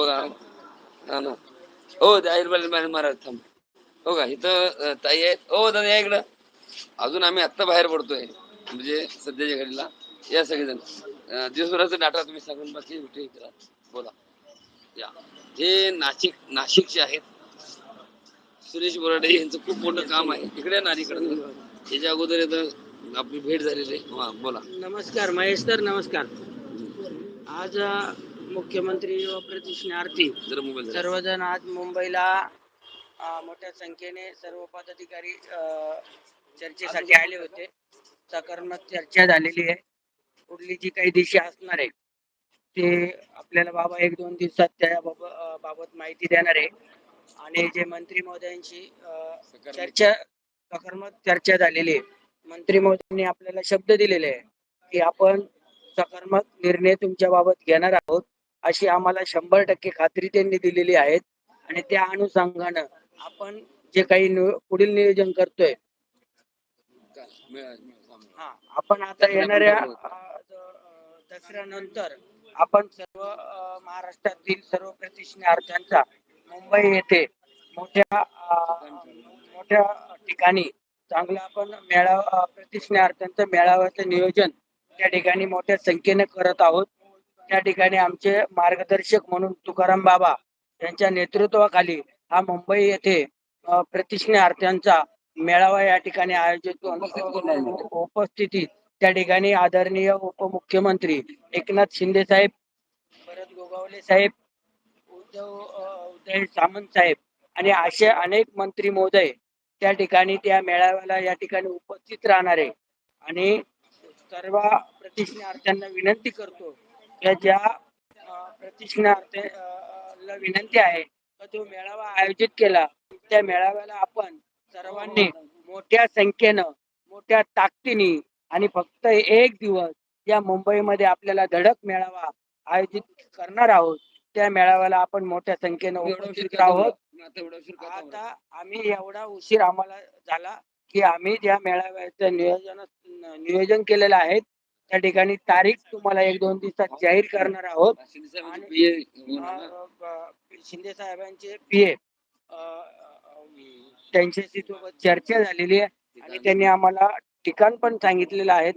बघा. हा ना. हो ते आयुर्वेद महाराज थांब. हो का? इथं ताई आहेत. हो दादा या इकडं. अजून आम्ही आत्ता बाहेर पडतोय. म्हणजे सध्याच्या घडीला. या सगळेजण. अं, दिवसभराचा डाटा तुम्ही सांगून बाकी उठे करा. बोला. या. हे नाशिक नाशिकचे आहेत सुरेश बोराडे यांचं खूप मोठं काम आहे. इकडे ना त्याच्या अगोदर इथं आपली भेट झालेली आहे. हा बोला. नमस्कार महेश सर नमस्कार. आज मुख्यमंत्री व जरा मोबाईल सर्वजण आज मुंबईला अ, मोठ्या संख्येने सर्व पदाधिकारी अ, चर्चेसाठी आले होते. सकारात्मक चर्चा झालेली आहे. पुढली जी काही दिशा असणार आहे ते आपल्याला बाबा एक दोन दिवसात त्या बाब- अ, बाबत माहिती देणार आहे. आणि जे मंत्री महोदयांशी अ, चर्चा सकारात्मक चर्चा झालेली आहे. मंत्री महोदयांनी आपल्याला शब्द दिलेले आहे की आपण सकारात्मक निर्णय तुमच्या बाबत घेणार आहोत. अशी आम्हाला शंभर टक्के खात्री त्यांनी दिलेली आहेत. आणि त्या अनुषंगानं आपण जे काही पुढील नियोजन करतोय. हा आपण आता येणाऱ्या दसऱ्यानंतर आपण सर्व महाराष्ट्रातील सर्व प्रतिष्ठार्थ्यांचा मुंबई येथे मोठ्या मोठ्या ठिकाणी चांगला आपण मेळावा प्रतिष्ठार्थ्यांचं मेळाव्याचं नियोजन त्या ठिकाणी मोठ्या संख्येने करत आहोत. त्या ठिकाणी आमचे मार्गदर्शक म्हणून तुकाराम बाबा यांच्या नेतृत्वाखाली हा मुंबई येथे अ, प्रतिष्ठार्थ्यांचा मेळावा या ठिकाणी आयोजित उपस्थितीत त्या ठिकाणी आदरणीय उपमुख्यमंत्री एकनाथ शिंदे साहेब भरत गोगावले साहेब उद्धव उदय सामंत साहेब आणि असे अनेक मंत्री महोदय त्या ठिकाणी त्या मेळाव्याला या ठिकाणी उपस्थित राहणार. आहे आणि सर्व प्रतिष्ठार्थ्यांना विनंती करतो की ज्या अ, प्रतिष्ठार्थ्याला विनंती आहे तर तो मेळावा आयोजित केला? त्या मेळाव्याला आपण सर्वांनी मोठ्या संख्येनं मोठ्या ताकदीने आणि फक्त एक दिवस या मुंबईमध्ये आपल्याला धडक मेळावा आयोजित करणार आहोत. त्या मेळाव्याला आपण मोठ्या संख्येनं उपस्थित राहोत आता आम्ही एवढा उशीर आम्हाला झाला की आम्ही ज्या मेळाव्याचं नियोजन नियोजन केलेलं आहे त्या ठिकाणी तारीख तुम्हाला एक दोन दिवसात जाहीर करणार आहोत. शिंदे साहेबांचे पीए त्यांच्याशी सोबत चर्चा झालेली आहे. आणि त्यांनी आम्हाला ठिकाण पण सांगितलेलं आहे.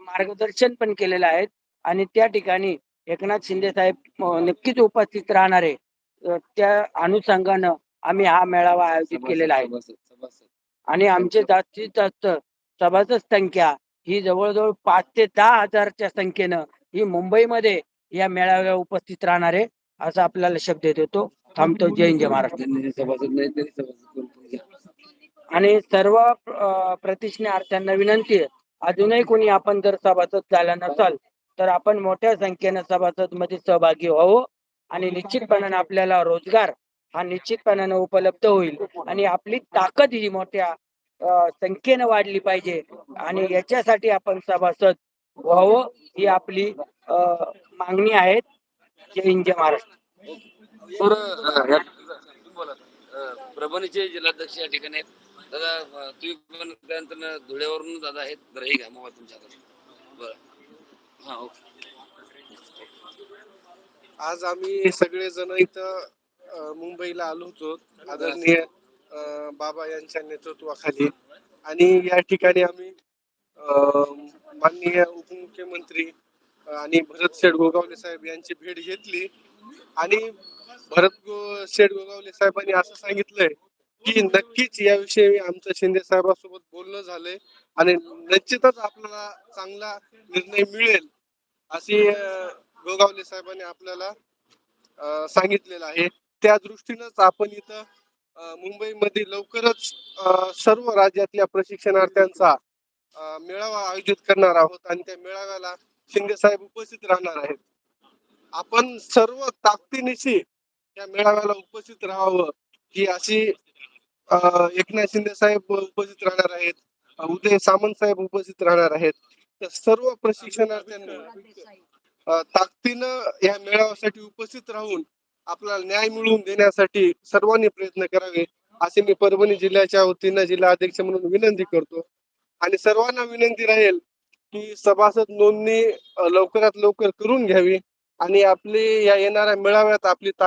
मार्गदर्शन पण केलेलं आहे. आणि त्या ठिकाणी एकनाथ शिंदे साहेब नक्कीच उपस्थित राहणार. आहे त्या अनुषंगानं आम्ही हा मेळावा आयोजित केलेला आहे. आणि आमचे जास्तीत जास्त सभासद संख्या ही जवळजवळ पाच ते दहा हजारच्या संख्येनं ही मुंबईमध्ये या मेळाव्या उपस्थित राहणार आहे असा आपल्याला शब्द देतो थांबतो. जय जय महाराष्ट्र. आणि सर्व अ, प्रतिष्ठार्थ्यांना विनंती आहे अजूनही कोणी आपण जर सभासद झाला नसाल तर आपण मोठ्या संख्येनं सभासदमध्ये सहभागी व्हावं आणि निश्चितपणाने आपल्याला रोजगार हा निश्चितपणाने उपलब्ध होईल आणि आपली ताकद ही मोठ्या संख्येनं वाढली पाहिजे आणि याच्यासाठी आपण सभासद व्हावं ही आपली मागणी आहे. जय हिंद जय महाराष्ट्र. तर परभणीचे जिल्हाध्यक्ष या ठिकाणी आहेत. दादा अं, तुम्ही पण त्यानंतर धुळ्यावरून दादा आहेत. हे घ्या मोबाईल तुमच्याकडे बरं. हा ओके. आज आम्ही सगळेजण इथं मुंबईला आलो होतो. आदरणीय बाबा यांच्या नेतृत्वाखाली. आणि या ठिकाणी आम्ही अ, माननीय उपमुख्यमंत्री आणि भरत शेठ गोगावले साहेब यांची भेट घेतली. आणि भरत शेठ गोगावले साहेबांनी असं सांगितलंय की नक्कीच याविषयी आमचं शिंदे साहेबांसोबत बोलणं झालंय आणि निश्चितच आपल्याला चांगला निर्णय मिळेल अशी गोगावले साहेबांनी आपल्याला सांगितलेलं आहे. त्या दृष्टीनंच आपण इथं मुंबईमध्ये लवकरच सर्व राज्यातल्या प्रशिक्षणार्थ्यांचा मेळावा आयोजित करणार आहोत आणि त्या मेळाव्याला शिंदे साहेब उपस्थित राहणार आहेत. आपण सर्व ताकदीनिशी या मेळाव्याला उपस्थित राहावं ही अशी एकनाथ शिंदे साहेब उपस्थित राहणार आहेत उदय सामंत साहेब उपस्थित राहणार आहेत. तर सर्व प्रशिक्षणार्थ्यांना ताकदीनं या मेळाव्यासाठी उपस्थित राहून आपल्याला न्याय मिळवून देण्यासाठी सर्वांनी प्रयत्न करावे असे मी परभणी जिल्ह्याच्या वतीनं जिल्हा अध्यक्ष म्हणून विनंती करतो. आणि सर्वांना विनंती राहील की सभासद नोंदणी लवकरात लवकर करून घ्यावी आणि आपली या येणाऱ्या मेळाव्यात आपली ताकद